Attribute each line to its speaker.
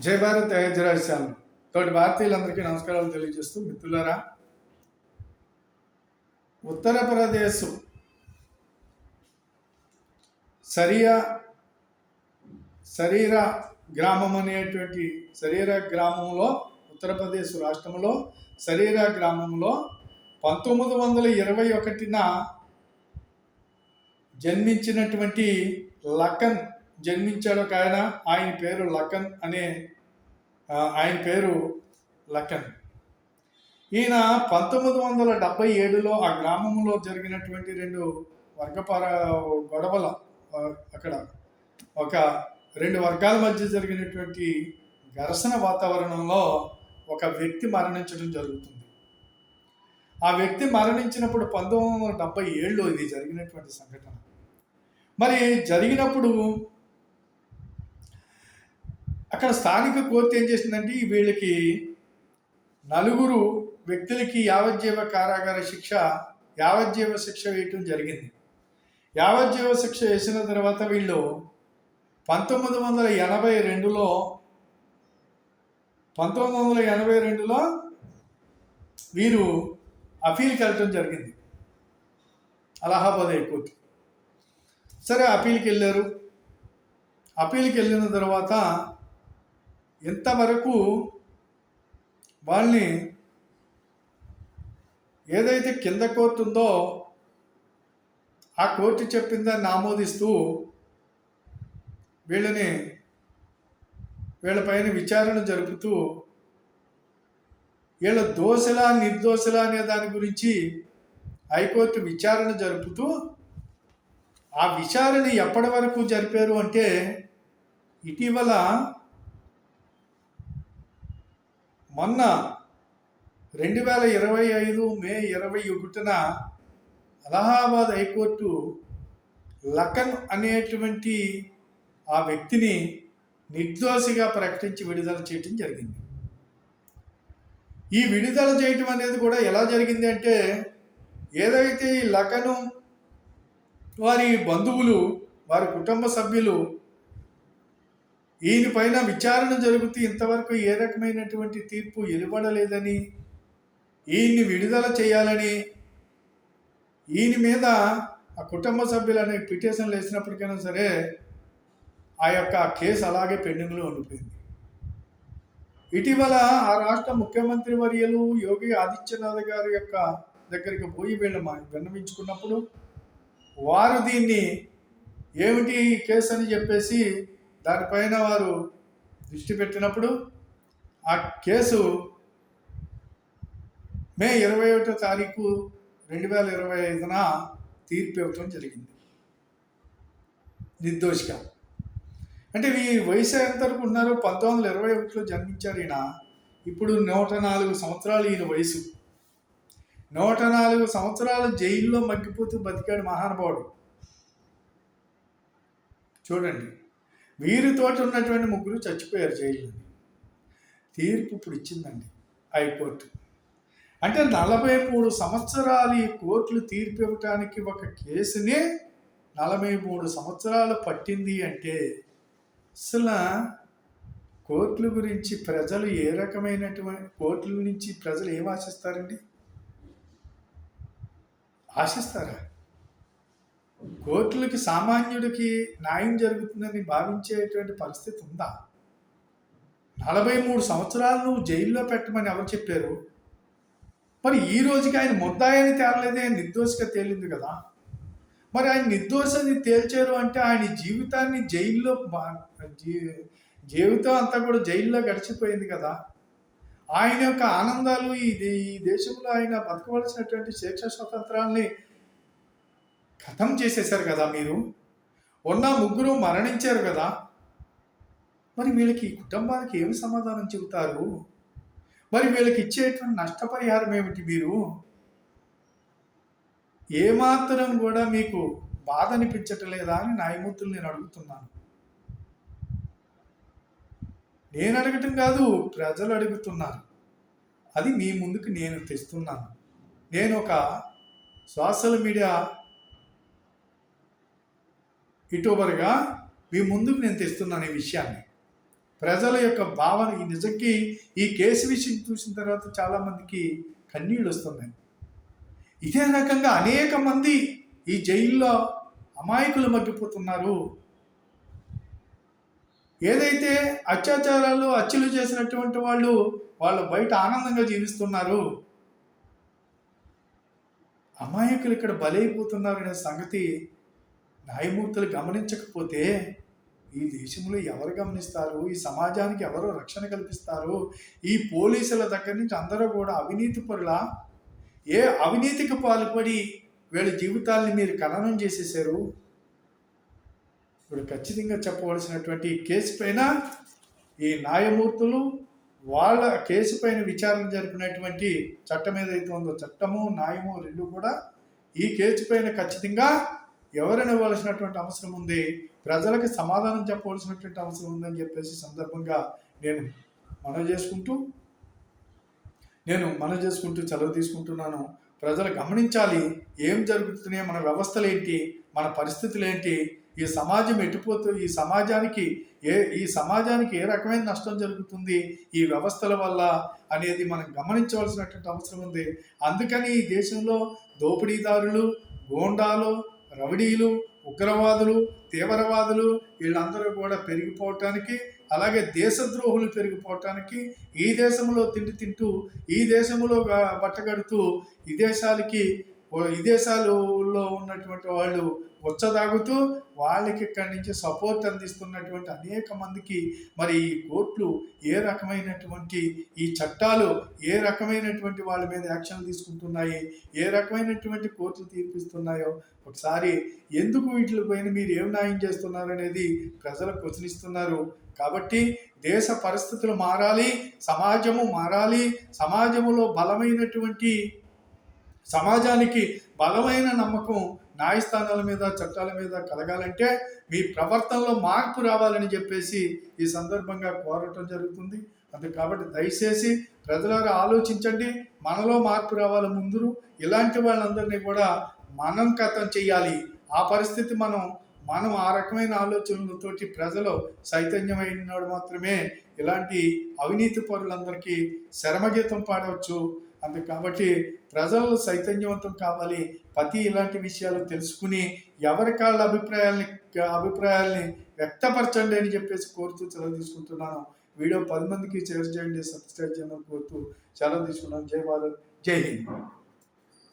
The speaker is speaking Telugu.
Speaker 1: జై భారత్ అయోధ్యరాజశాలను తోటి భారతీయులందరికీ నమస్కారాలు తెలియజేస్తూ మిత్రులారా ఉత్తరప్రదేశ్ సరియా శరీర గ్రామం అనేటువంటి శరీర గ్రామంలో ఉత్తరప్రదేశ్ రాష్ట్రంలో శరీర గ్రామంలో పంతొమ్మిది వందల ఇరవై ఒకటిన జన్మించినటువంటి లక్కన్ జన్మించాడు ఒక ఆయన ఆయన పేరు లక్కన్ అనే ఆయన పేరు లక్కన్ ఈయన పంతొమ్మిది వందల డెబ్బై ఏడులో ఆ గ్రామంలో జరిగినటువంటి రెండు వర్గపర గొడవల అక్కడ ఒక రెండు వర్గాల మధ్య జరిగినటువంటి ఘర్షణ వాతావరణంలో ఒక వ్యక్తి మరణించడం జరుగుతుంది. ఆ వ్యక్తి మరణించినప్పుడు పంతొమ్మిది వందల డెబ్బై ఏడులో ఇది జరిగినటువంటి సంఘటన. మరి జరిగినప్పుడు అక్కడ స్థానిక కోర్టు ఏం చేసిందంటే వీళ్ళకి నలుగురు వ్యక్తులకి యావజ్జీవ కారాగార శిక్ష యావజ్జీవ శిక్ష వేయటం జరిగింది. యావజ్జీవ శిక్ష వేసిన తర్వాత వీళ్ళు పంతొమ్మిది వందల ఎనభై రెండులో పంతొమ్మిది వందల ఎనభై రెండులో వీరు అపీల్కి వెళ్ళటం జరిగింది. Allahabad high court. సరే అపీల్కి వెళ్ళారు. అపీల్కి వెళ్ళిన తర్వాత ఎంతవరకు వాళ్ళని ఏదైతే కింద కోర్టు ఉందో ఆ కోర్టు చెప్పిందని ఆమోదిస్తూ వీళ్ళని వీళ్ళపైన విచారణ జరుపుతూ వీళ్ళ దోషలా నిర్దోషలా అనే దాని గురించి హైకోర్టు విచారణ జరుపుతూ ఆ విచారణ ఎప్పటి వరకు జరిపారు అంటే ఇటీవల మొన్న రెండు వేల ఇరవై ఐదు మే ఇరవై ఒకటిన అలహాబాద్ హైకోర్టు లఖన్ అనేటువంటి ఆ వ్యక్తిని నిర్దోషిగా ప్రకటించి విడుదల చేయటం జరిగింది. ఈ విడుదల చేయటం అనేది కూడా ఎలా జరిగింది అంటే ఏదైతే ఈ లఖను వారి బంధువులు వారి కుటుంబ సభ్యులు ఈయనపైన విచారణ జరుగుతూ ఇంతవరకు ఏ రకమైనటువంటి తీర్పు వెలువడలేదని ఈయన్ని విడుదల చేయాలని ఈయన మీద ఆ కుటుంబ సభ్యులు పిటిషన్లు వేసినప్పటికైనా సరే ఆ యొక్క కేసు అలాగే పెండింగ్లో ఉండిపోయింది. ఇటీవల ఆ రాష్ట్ర ముఖ్యమంత్రి వర్యులు యోగి ఆదిత్యనాథ్ గారి యొక్క దగ్గరికి పోయి వీళ్ళు మా విన్నవించుకున్నప్పుడు వారు దీన్ని ఏమిటి కేసు అని చెప్పేసి దానిపైన వారు దృష్టి పెట్టినప్పుడు ఆ కేసు మే ఇరవై ఒకటో తారీఖు రెండు వేల ఇరవై ఐదున తీర్పు ఇవ్వటం జరిగింది. నిర్దోషిగా. అంటే ఈ వయసు ఎంత వరకు ఉన్నారు పంతొమ్మిది వందల ఇరవై ఒకటిలో జన్మించారు ఈయన. ఇప్పుడు నూట నాలుగు సంవత్సరాలు ఈయన వయసు. నూట నాలుగు సంవత్సరాలు జైల్లో మగ్గిపోతూ బతికాడు మహానుభావుడు. చూడండి. వీరితోటి ఉన్నటువంటి ముగ్గురు చచ్చిపోయారు జైల్లో. తీర్పు ఇప్పుడు ఇచ్చిందండి హైకోర్టు. అంటే నలభై మూడు సంవత్సరాలు ఈ కోర్టులు తీర్పు ఇవ్వటానికి ఒక కేసునే నలభై మూడు సంవత్సరాలు పట్టింది అంటే అసలు కోర్టుల గురించి ప్రజలు ఏ రకమైనటువంటి కోర్టుల నుంచి ప్రజలు ఏం ఆశిస్తారండి? ఆశిస్తారా? కోర్టులకి సామాన్యుడికి న్యాయం జరుగుతుందని భావించేటువంటి పరిస్థితి ఉందా? నలభై మూడు సంవత్సరాలు నువ్వు జైల్లో పెట్టమని ఎవరు చెప్పారు? మరి ఈ రోజుకి ఆయన ముద్దాయని తేలలేదే నిర్దోషిగా తేలింది కదా. మరి ఆయన నిర్దోషని తేల్చారు అంటే ఆయన జీవితాన్ని జైల్లో జీ- జీవితం అంతా కూడా జైల్లో గడిచిపోయింది కదా. ఆయన యొక్క ఆనందాలు ఈ ఈ దేశంలో ఆయన బతకవలసినటువంటి శిక్ష స్వతంత్రాల్ని ఖతం చేసేశారు కదా మీరు? ఉన్న ముగ్గురు మరణించారు కదా? మరి వీళ్ళకి కుటుంబానికి ఏమి సమాధానం చెబుతారు? మరి వీళ్ళకి ఇచ్చేటువంటి నష్టపరిహారం ఏమిటి మీరు? ఏమాత్రం కూడా మీకు బాధ అనిపించటలేదా అని న్యాయమూర్తులు నేను అడుగుతున్నాను. నేను అడగటం కాదు ప్రజలు అడుగుతున్నారు. అది మీ ముందుకు నేను తెస్తున్నాను. నేను ఒక సోషల్ మీడియా యూట్యూబర్గా మీ ముందుకు నేను తెస్తున్నాను ఈ విషయాన్ని. ప్రజల యొక్క భావన ఈ నిజంకి ఈ కేసు విషయం చూసిన తర్వాత చాలామందికి కన్నీళ్ళు వస్తున్నాయి. ఇదే రకంగా అనేక మంది ఈ జైల్లో అమాయకులు మగ్గిపోతున్నారు. ఏదైతే అత్యాచారాలు హత్యలు చేసినటువంటి వాళ్ళు వాళ్ళు బయట ఆనందంగా జీవిస్తున్నారు. అమాయకులు ఇక్కడ బలైపోతున్నారు అనే సంగతి న్యాయమూర్తులు గమనించకపోతే ఈ దేశంలో ఎవరు గమనిస్తారు? ఈ సమాజానికి ఎవరు రక్షణ కల్పిస్తారు? ఈ పోలీసుల దగ్గర నుంచి అందరూ కూడా అవినీతి పరుల? ఏ అవినీతికి పాల్పడి వీళ్ళ జీవితాల్ని మీరు ఖననం చేసేసారు ఇప్పుడు ఖచ్చితంగా చెప్పవలసినటువంటి కేసు పైన ఈ న్యాయమూర్తులు వాళ్ళ కేసు పైన విచారణ జరిపినటువంటి చట్టం ఏదైతే ఉందో చట్టము న్యాయము రెండు కూడా ఈ కేసు పైన ఖచ్చితంగా ఎవరైనా ఇవ్వాల్సినటువంటి అవసరం ఉంది ప్రజలకు సమాధానం చెప్పవలసినటువంటి అవసరం ఉందని చెప్పేసి సందర్భంగా నేను మనవి చేసుకుంటూ నేను మనవి చేసుకుంటూ చదువు తీసుకుంటున్నాను. ప్రజలు గమనించాలి ఏం జరుగుతున్నాయి మన వ్యవస్థలు ఏంటి మన పరిస్థితులు ఏంటి ఈ సమాజం ఎటుపోతూ ఈ సమాజానికి ఏ ఈ సమాజానికి ఏ రకమైన నష్టం జరుగుతుంది ఈ వ్యవస్థల వల్ల అనేది మనం గమనించవలసినటువంటి అవసరం ఉంది. అందుకని ఈ దేశంలో దోపిడీదారులు గోండాలు రౌడీలు ఉగ్రవాదులు తీవ్రవాదులు వీళ్ళందరూ కూడా పెరిగిపోవటానికి అలాగే దేశద్రోహులు పెరిగిపోవటానికి ఈ దేశంలో తిండి తింటూ ఈ దేశంలో బట్టగడుతూ విదేశాలకి విదేశాలలో ఉన్నటువంటి వాళ్ళు ఉచ్చదాగుతూ వాళ్ళకి ఇక్కడి నుంచి సపోర్ట్ అందిస్తున్నటువంటి అనేక మందికి మరి ఈ కోర్టులు ఏ రకమైనటువంటి ఈ చట్టాలు ఏ రకమైనటువంటి వాళ్ళ మీద యాక్షన్ తీసుకుంటున్నాయి ఏ రకమైనటువంటి కోర్టులు తీర్పిస్తున్నాయో ఒకసారి ఎందుకు వీటిలో పైన మీరు ఏం న్యాయం చేస్తున్నారు అనేది ప్రజలు ప్రశ్నిస్తున్నారు. కాబట్టి దేశ పరిస్థితులు మారాలి సమాజము మారాలి సమాజములో బలమైనటువంటి సమాజానికి బలమైన నమ్మకం న్యాయస్థానాల మీద చట్టాల మీద కలగాలంటే మీ ప్రవర్తనలో మార్పు రావాలని చెప్పేసి ఈ సందర్భంగా కోరటం జరుగుతుంది. అందుకు కాబట్టి దయచేసి ప్రజలారా ఆలోచించండి. మనలో మార్పు రావాలి ముందు ఇలాంటి వాళ్ళందరినీ కూడా మనం కథం చేయాలి ఆ పరిస్థితి మనం మనం ఆ రకమైన ఆలోచనలతోటి ప్రజలు చైతన్యమైనవాడు మాత్రమే. ఇలాంటి అవినీతి పరులందరికీ శరమగీతం పాడవచ్చు. అందుకు కాబట్టి ప్రజలు చైతన్యవంతం కావాలి. ప్రతి ఇలాంటి విషయాలు తెలుసుకుని ఎవరి కాళ్ళ అభిప్రాయాల్ని అభిప్రాయాల్ని వ్యక్తపరచండి అని చెప్పేసి కోరుతూ సెలవు తీసుకుంటున్నాను. వీడియో పది మందికి షేర్ చేయండి సబ్స్క్రైబ్ చేయమని కోరుతూ సెలవు తీసుకున్నాను. జై భారత్ జై హింద్.